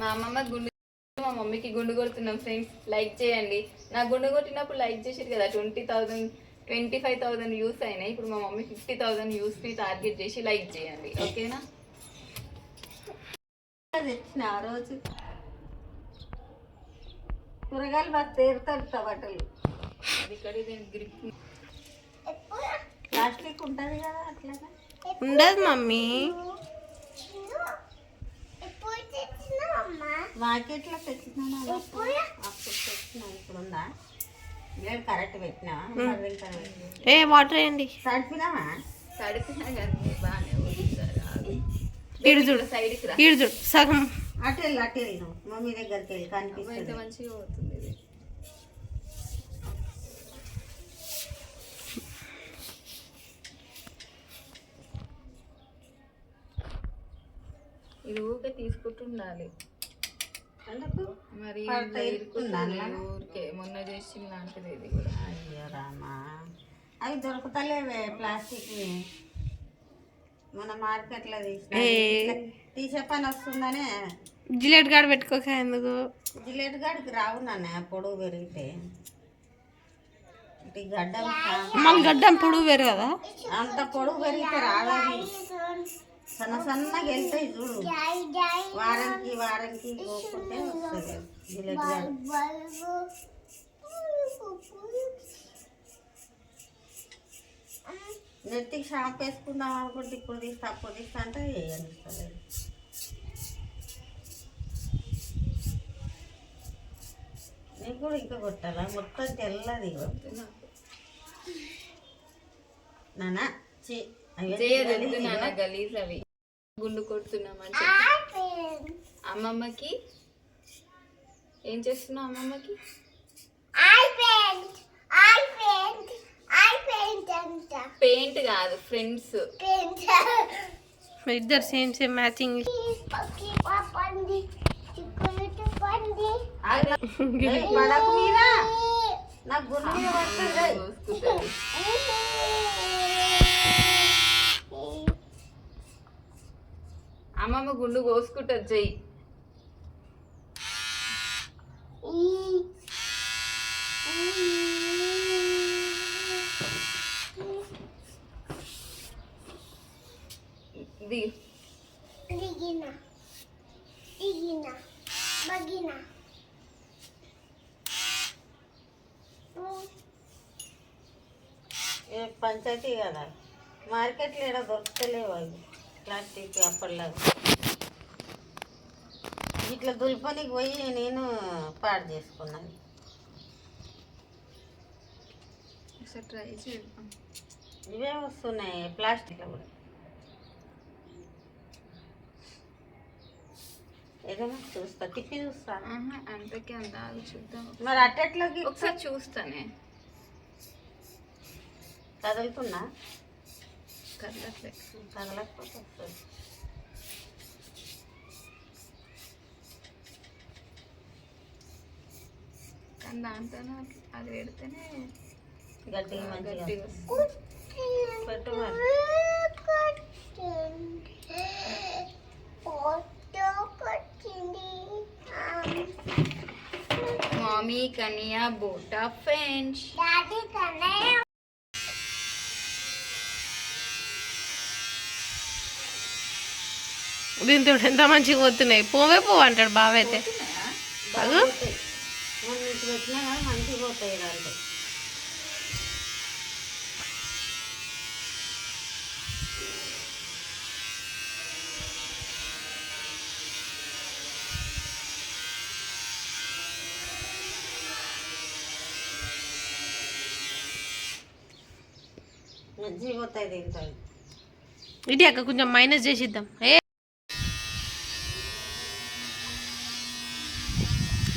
మా అమ్మమ్మ గుండు మా మమ్మీకి గుండు కొడుతున్నాం ఫ్రెండ్స్. లైక్ చేయండి. నా గుండు కొట్టినప్పుడు లైక్ చేసారు కదా twenty thousand twenty five thousand views అయినాయి. ఇప్పుడు మా మమ్మీ ఫిఫ్టీ థౌసండ్ వ్యూస్ని టార్గెట్ చేసి లైక్ చేయండి. ఓకేనా? తెచ్చిన ఆ రోజు. కూరగాయలు బాగా తేరుతారు బట్టలు. అది ఇక్కడ గ్రిప్ ప్లాస్టిక్ ఉంటుంది కదా అట్లాగా. ఉండదు మమ్మీ. ఇప్పుడు ఉందా లేదు కరెక్ట్ పెట్టినా. ఏ వాటర్ వేయండి. తడిపినావా? తడిపినా కానీ బాగానే వస్తారు ఈడు చూడు సైడ్కి రా. ఈడు చూడు సగం. అటు వెళ్ళి అటు వెళ్ళి. మమ్మీ దగ్గరికి వెళ్ళి కనిపిస్తుంది. మంచిగా అవుతుంది ఇది ఊరికే తీసుకుంటుండాలి. మరి? ఊరికే మొన్న చేసిన లాంటిది ఇది కూడా. అయ్యో రామా. అవి దొరుకుతలేవే ప్లాస్టిక్వి మన మార్కెట్లో తీసిన. తీసే పని వస్తుందనే. జిలేట్ గాడ పెట్టుకోక ఎందుకు? జిలేట్ గాడికి రావు నాన్న పొడుగు పెరిగితే. గడ్డం మళ్ళీ గడ్డం పొడుగు వేరు కదా అంత పొడుగు పెరిగితే రావాలి సన్న సన్నగా వెళ్తాయి చూడు. వారానికి వారానికి పోకుంటే వస్తుంది. నెత్తికి షాంపూ వేసుకుందాం అనుకుంటే ఇప్పుడు తీస్తా అప్పుడు తీస్తా అంటే వేయనిస్తలేదు నీకు కూడా ఇంకా కొట్టాలా? మొత్తం తెల్లది నాన్న చి. అయ్యో, చేయలేదు తెల్లది. నాన్న గలీజ్ అవి. గుండు కొడుతున్నామని చెప్పి. అమ్మమ్మకి? ఏం చేస్తున్నావు అమ్మమ్మకి? పెయింట్ కాదు ఫ్రెండ్స్. ఇద్దరు సేమ్ సేమ్ మ్యాచింగ్. నాకు గుండె మీద పడుతుంది. గుండు కోసుకుంటుంది చెయ్యి. పంచాయతీ కదా? మార్కెట్లో ఏడ దొరుకుతలేవు అవి. ప్లాస్టిక్ అప్పటిలాగా ఇట్లా దులిపనికి పోయి నేను పాడు చేసుకున్నాను ఒకసారి ట్రై చేద్దాం ఇవే వస్తున్నాయి ప్లాస్టిక్ కూడా ఏదైనా చూస్తా తిప్పి చూస్తా ఆహా, అంతకే అంత ఆగు చూద్దాం మరి అట్టెట్లోకి ఒకసారి చూస్తానే కదులుతున్నా కదలట్లే కదలకపోతే దాంతోనే అది పెడితేనే గట్టిగా కనియా బోటా ఫ్రెండ్స్. దీంతో ఎంత మంచిగా పోతున్నాయి పోవే పో అంటాడు బావ అయితే అగు పెట్టినా కానీ మంచిగా పోతాయి దాంట్లో మంచిగా పోతాయి దీంట్లో. ఇటు అక్క కొంచెం మైనస్ చేసిద్దాం. ఏ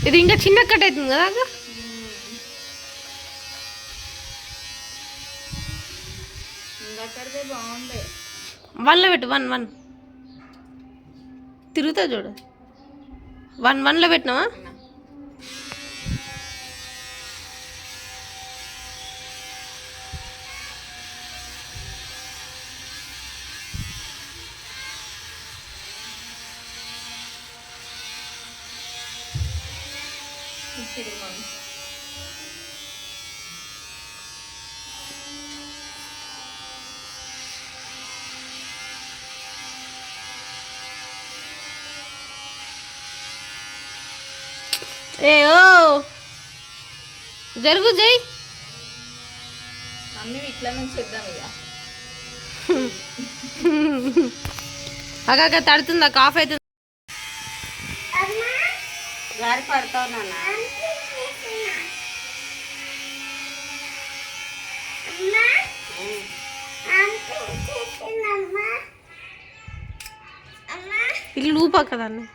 ఇది ఇంకా చిన్న కట్ అవుతుంది కదా అక్క? వన్లో పెట్టు వన్ వన్ తిరుగుతా చూడు. వన్ వన్లో పెట్టినావా? ఏ ఓ. జరుగు జై. మమ్మీ ఇట్లా నుంచి చేద్దాం ఇక. అక్క తడుతుందా? కాఫ్ అవుతుంది గారి పడతావు నాన్న. ఇల్లు ఊపా కదండి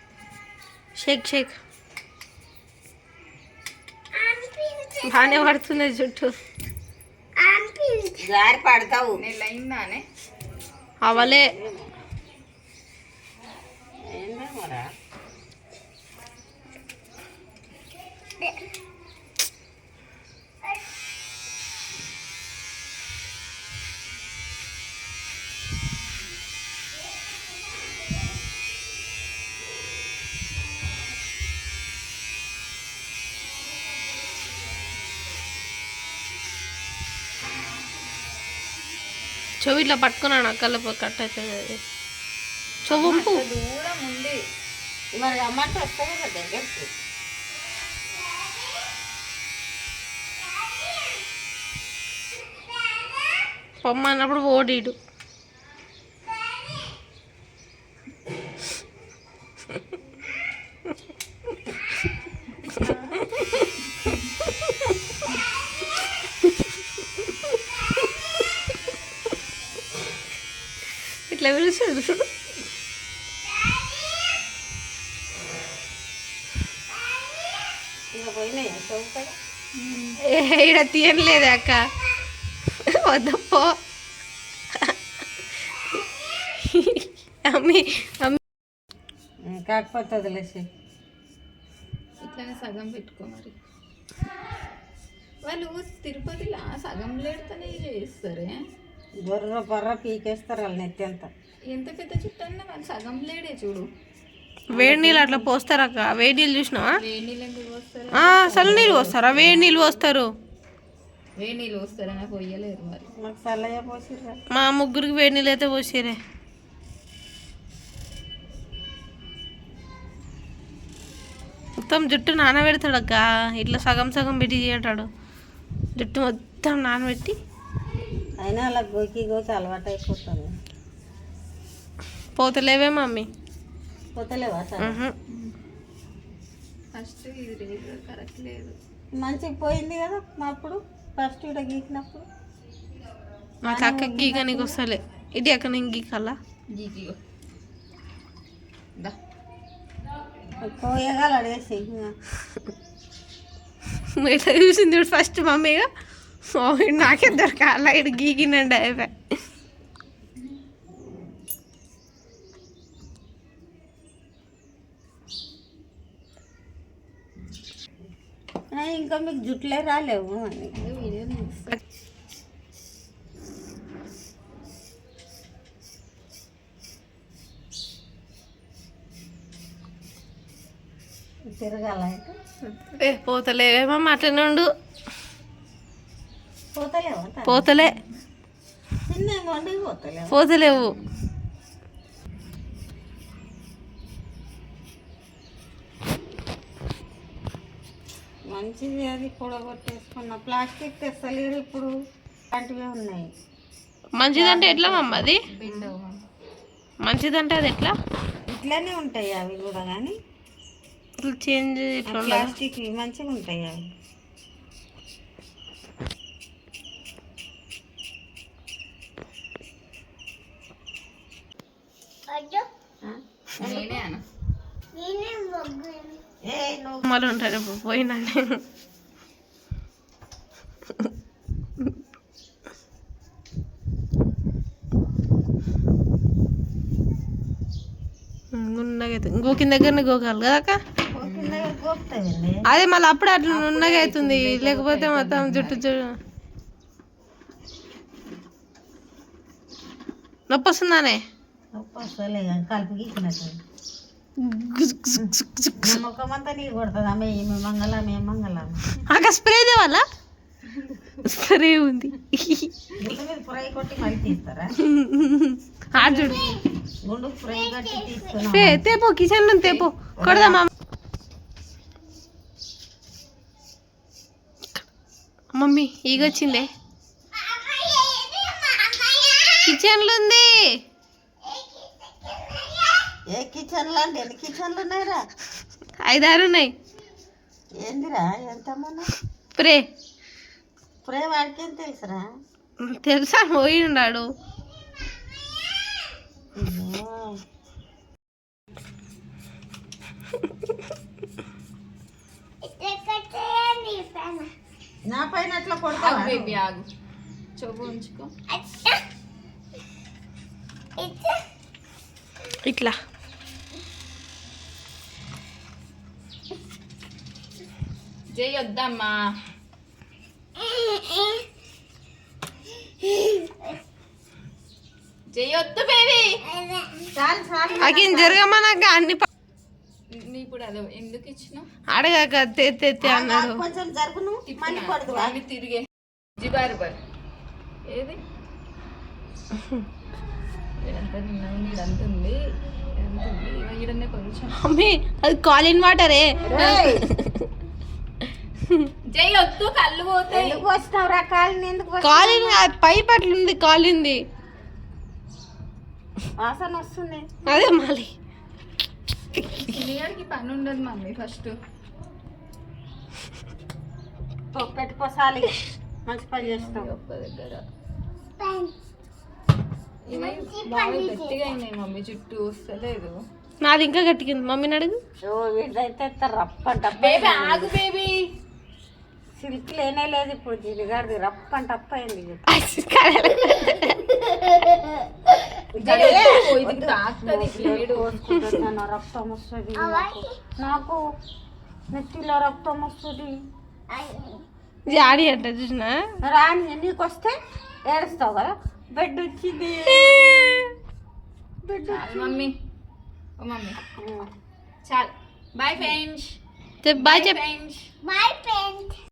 షేక్ షేక్. బాగానే పడుతుంది చుట్టూ గారి పడతావు. అవలే. చెవి ఇట్లా పట్టుకున్నాను అక్కల కట్ అవుతుంది అది. చెవుంపు దూరం ఉంది. మరి రమ్మంటే వస్తావు కదా దగ్గరికి. పొమ్మన్నప్పుడు ఓడీడు. ఇట్లా పిలుస్తాడు చూడు ఈడ తీయట్లేదే అక్క. వద్దపో అమ్మి అమ్మి. కాకపోతే వదిలేసి ఇట్లానే సగం పెట్టుకో మరి. వాళ్ళు తిరుపతిలో సగం లేడుతూనే చేస్తారే? బొర్ర బొర్ర పీకేస్తారు వాళ్ళు నెత్తి అంతా ఎంత పెద్ద చుట్టూ అన్నా? వాళ్ళు సగం లేడే చూడు. వేడి నీళ్ళు అట్లా పోస్తారు అక్క. వేడి నీళ్ళు చూసినావా? వేడి నీళ్ళు ఎందుకు పోస్తారు? ఆ, చల్ల నీళ్ళు పోస్తారా? వేడి నీళ్ళు పోస్తారు. వేడి నీళ్ళు పోస్తారని పోయలేరు మరి. మాకు పోసిర్రా. మా ముగ్గురికి వేడి నీళ్ళు అయితే పోసిరే. మొత్తం జుట్టు నానబెడతాడు అక్క. ఇట్లా సగం సగం పెట్టి చేయటాడు జుట్టు మొత్తం నానబెట్టి అయినా అలా గోకి గోకి అలవాటు అయిపోతుంది. పోతలేవే మమ్మీ? పోతలేవా సార్. ఫస్ట్ ఇది కరెక్ట్ లేదు. మంచిగా పోయింది కదా మా అప్పుడు? ఫస్ట్ ఇక్కడ గీకినప్పుడు? నాకు అక్క గీక నీకు వస్తలే. ఇది అక్క నేను గీకల్లా గీకియో. పోయగాల అడిగేసి ఇట్లా చూసింది ఫస్ట్ మమ్మీగా? ఈడు నాకే దొరకాల ఇటు గీకినండి అయిపోయి ఇంకా మీకు జుట్లే రాలేవు అని. తిరగాల ఏ పోతలేవే మమ్మ అట్లనే ఉండు పోతలే. పోతలేవు. మంచిది అది పొడగొట్టేసుకున్న ప్లాస్టిక్ తెస్తలేరు ఇప్పుడు. అలాంటివే ఉన్నాయి. మంచిదంటే ఎట్లా మమ్మ అది? మంచిదంటే అది ఎట్లా? ఇట్లానే ఉంటాయి అవి కూడా కానీ. చేంజ్ ప్లాస్టిక్ మంచిగా ఉంటాయి అవి ఆ? నేనే అన్న ఏ నువ్వు మళ్ళీ ఉన్నగా అవుతుంది గోకిన దగ్గరనే గోకాలి కదా అక్క? అదే మళ్ళీ అప్పుడే అట్లా ఉన్నగా అవుతుంది లేకపోతే మొత్తం జుట్టు జుట్టు నొప్పి వస్తుందానే? నొప్పి వస్తలే కానీ కలిపి గీకినట్టు నా ముఖం అంతా నీరు కొడుతుంది? ఆమె ఈమె మంగళం ఏ మంగళం. అక్కడ స్ప్రే దేవాలా స్ప్రే ఉంది. గుండు మీద ఫ్రై కొట్టి మళ్ళీ తీస్తారా? ఆడు చూడు. గుండు ఫ్రై కట్టి తీసుకున్నాం తే తేపో కిచెన్లో తేపో కొడదామా మమ్మీ ఈగ వచ్చిందే కిచెన్లో ఉంది ఏ కిచెన్లో అండి ఎన్ని కిచెన్లు ఉన్నాయిరా? ఐదారు ఉన్నాయి ఏందిరా ఎంతమంది స్ప్రే ఫ్రై వాడికేం తెలుసురా? తెలుసా పోయి ఉన్నాడు. నా పైన అట్లా కొడతావా? బేబీ ఆగు. చూపు ఉంచుకో. ఇట్లా. జై వద్దమ్మా జై వద్దు బేబీ అకేం జరగమనక అన్ని ఇప్పుడు అదే ఎందుకు ఇచ్చినావు అడగాక తే తే తే అన్నాడు. కొంచెం జరుగును మళ్ళీ కొడదు అవి తిరిగే. జిబారు బార్ ఏది? ఉంది అది కాలిన్ వాటరే. జై వద్దు కళ్ళు పోతాయి. ఎందుకు వచ్చినావు రా? కాలిని ఎందుకు వచ్చి- కాలిన్ పైప్ అట్లుంది కాలింది. వాసన వస్తుంది. అదే మళ్ళీ. పని ఉండదు మమ్మీ ఫస్ట్. పో, పెట్టుకోసాలి మంచి పని చేస్తావు. ఒక్క దగ్గర. ఇవి బాగా గట్టిగా అయినాయి మమ్మీ చుట్టూ వస్తలేదు. నాది ఇంకా గట్టికింది మమ్మీని అడుగు. ఓ వీటిదైతే రప్పంట బేబీ ఆగు బేబీ. సిల్క్ లేనే లేదు ఇప్పుడు జిలిగాడిది రప్పంట అయింది ఇది తాకుతుంది బ్లేడు పోసుకుంటున్నాను రక్తం వస్తుంది నాకు. నాకు నెత్తిలో రక్తం వస్తుంది జాడి అంట చూసిన రాని నీకు వస్తే ఏడుస్తావు కదా బెడ్ వచ్చింది బెడ్ చాలు మమ్మీ ఓ మమ్మీ చాలు బాయ్ ఫ్రెండ్స్ బాయ్ చెప్ ఫ్రెండ్స్ బాయ్ ఫ్రెండ్